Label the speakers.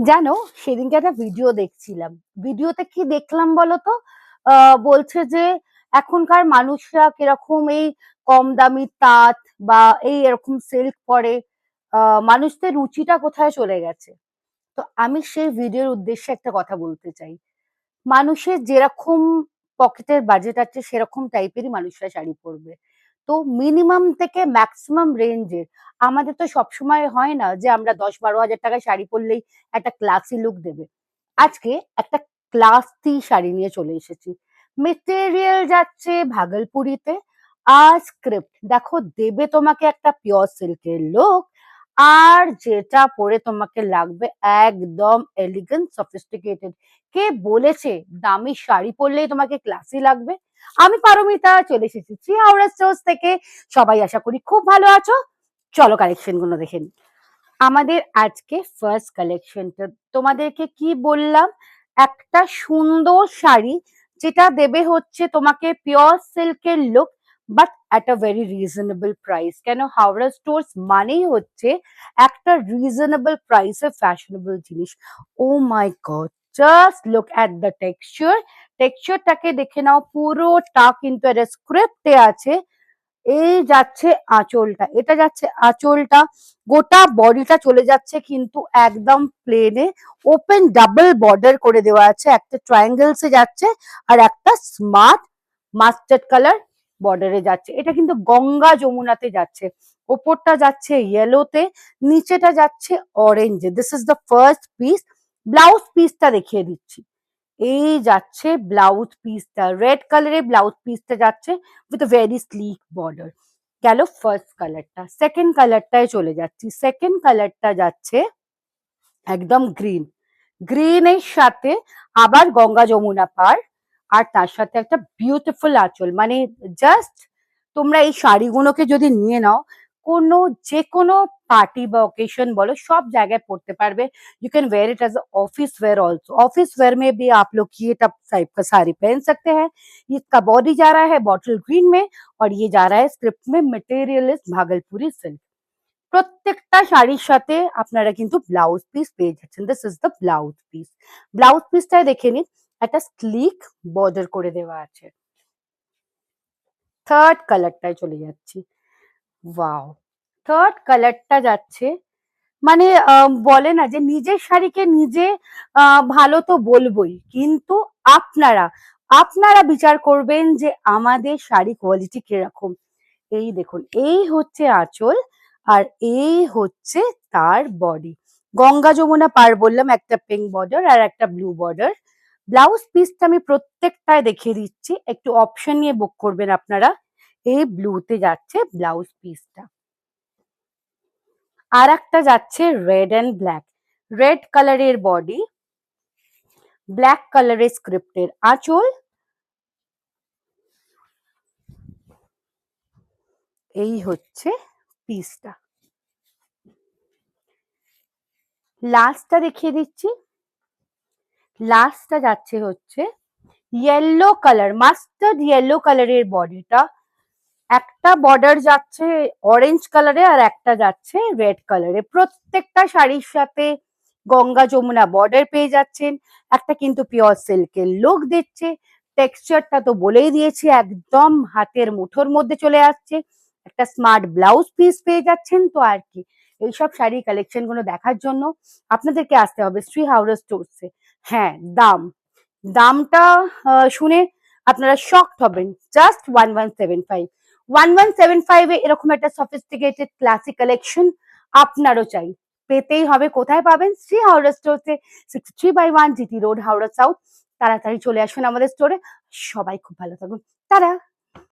Speaker 1: জানো সেদিনকে একটা ভিডিও দেখছিলাম। ভিডিওতে কি দেখলাম বলো তো আহ, বলছে যে এখনকার মানুষরা কীরকম এই কম দামি তাঁত বা এই এরকম সিল্ক পরে মানুষদের রুচিটা কোথায় চলে গেছে? তো আমি সেই ভিডিওর উদ্দেশ্যে একটা কথা বলতে চাই। মানুষের যেরকম পকেটের বাজেট আছে সেরকম টাইপেরই মানুষরা শাড়ি পরবে। তো মিনিমাম থেকে ম্যাক্সিমাম রেঞ্জের আমাদের তো সবসময় হয় না যে আমরা দশ বারো হাজার টাকা শাড়ি পরলেই একটা ক্লাসি লুক দেবে। আজকে একটা ক্লাসি শাড়ি নিয়ে চলে এসেছি। মেটেরিয়াল যাচ্ছে ভাগলপুরিতে, আর স্ক্রিপ্ট দেখো দেবে তোমাকে একটা পিওর সিল্কের লুক আর যেটা পরে তোমাকে লাগবে একদম এলিগেন্ট সফিস্টিকেটেড কে বলেছে দামি শাড়ি পরলেই তোমাকে ক্লাসি লাগবে? আমি পারমিতা, চলে এসেছি থ্রি হাওড়া স্টোর্স থেকে। সবাই আশা করি খুব ভালো আছো। চলো কালেকশনগুলো দেখে নিই। আমাদের আজকে ফার্স্ট কালেকশনটা তোমাদেরকে কি বললাম? একটা সুন্দর শাড়ি, যেটা দেবে হচ্ছে তোমাকে পিওর সিল্কের look but at a very reasonable price কেন? হাওড়া স্টোর্স মানেই হচ্ছে একটা রিজনেবল প্রাইসে ফ্যাশনেবল জিনিস। ও my god just look at the texture টেক্সচারটাকে দেখে নাও, পুরোটা কিন্তু একটা স্ক্রিপ্টে আছে। এই যাচ্ছে আঁচলটা, এটা যাচ্ছে আঁচলটা, গোটা বডিটা চলে যাচ্ছে কিন্তু একদম প্লেনে ওপেন ডাবল বর্ডার করে দেওয়া আছে, একটা ট্রায়াঙ্গেলসে যাচ্ছে আর একটা স্মার্ট মাস্টার্ড কালার বর্ডারে যাচ্ছে। এটা কিন্তু গঙ্গা যমুনাতে যাচ্ছে। ওপরটা যাচ্ছে ইয়েলোতে নিচেটা যাচ্ছে অরেঞ্জে this is the first piece blouse পিসটা দেখিয়ে দিচ্ছি। এই যাচ্ছে ব্লাউজ পিসটা রেড কালারের ব্লাউজ পিসটা যাচ্ছে উইথ ভেরি স্লিক বর্ডার গেল ফার্স্ট কালারটা সেকেন্ড কালারটায় চলে যাচ্ছি। সেকেন্ড কালারটা যাচ্ছে একদম গ্রিন গ্রিনের সাথে আবার গঙ্গা যমুনা পার। আর তার সাথে একটা বিউটিফুল আঁচল। মানে জাস্ট তোমরা এই শাড়িগুলোকে যদি নিয়ে নাও কোনো যে কোনো পার্টি বা ওকেশন বলো सब जगह पड़ते पारबे you can wear it as office wear also office wear में भी आप लोग ये टप टाइप का साड़ी पहन सकते हैं इसका बॉडी जा रहा है बॉटल ग्रीन में और ये जा रहा है स्क्रिप्ट में मटेरियल इज भागलपुरी सिल्क প্রত্যেকটা শাড়ির সাথে আপনারা কিন্তু ব্লাউজ পিস পেয়ে যাচ্ছেন this is the blouse piece blouse পিসটাই দেখে নিন একটা স্লিক বর্ডার করে দেওয়া আছে থার্ড কালারটায় চলে যাচ্ছি ওয়াও থার্ড কালারটা যাচ্ছে। মানে বলে না যে নিজের শাড়িকে নিজে ভালো তো বলবোই, কিন্তু আপনারা আপনারা বিচার করবেন যে আমাদের শাড়ি কোয়ালিটি কীরকম। এই দেখুন, এই হচ্ছে আঁচল আর এই হচ্ছে তার বডি গঙ্গা যমুনা পার বললাম, একটা পিঙ্ক বর্ডার আর একটা ব্লু বর্ডার ব্লাউজ পিসটা আমি প্রত্যেকটায় দেখিয়ে দিচ্ছি, একটু অপশন নিয়ে বুক করবেন আপনারা। এই ব্লুতে যাচ্ছে ব্লাউজ পিসটা। আর একটা যাচ্ছে রেড অ্যান্ড ব্ল্যাক। রেড কালারের বডি, ব্ল্যাক কালারের স্ক্রিপ্টের আঁচল। এই হচ্ছে পিসটা। লাস্টটা দেখিয়ে দিচ্ছি। লাস্টটা যাচ্ছে হচ্ছে ইয়েলো কালার মাস্টার্ড ইয়েলো কালারের বডিটা। একটা বর্ডার যাচ্ছে অরেঞ্জ কালারে আর একটা যাচ্ছে রেড কালারে প্রত্যেকটা শাড়ির সাথে গঙ্গা যমুনা বর্ডার পেয়ে যাচ্ছেন, একটা কিন্তু পিওর সিল্কের লুক দিচ্ছে। টেক্সচারটা তো বলেই দিয়েছি, একদম হাতের মুঠোর মধ্যে চলে আসছে। একটা স্মার্ট ব্লাউজ পিস পেয়ে যাচ্ছেন তো আর কি। এইসব শাড়ি কালেকশনগুলো দেখার জন্য আপনাদেরকে আসতে হবে শ্রী হাওড়া স্টোরসে হ্যাঁ দাম। দামটা শুনে আপনারা শকড হবেন। Just one one seven five one one seven ফাইভে এরকম একটা সফিস্টিকেটেড ক্লাসিক কালেকশন আপনারও চাই। পেতেই হবে, কোথায় পাবেন? Shri Howrah স্টোরসে sixty three by one GT road Howrah south তাড়াতাড়ি চলে আসুন আমাদের স্টোরে সবাই খুব ভালো থাকুন। তারা।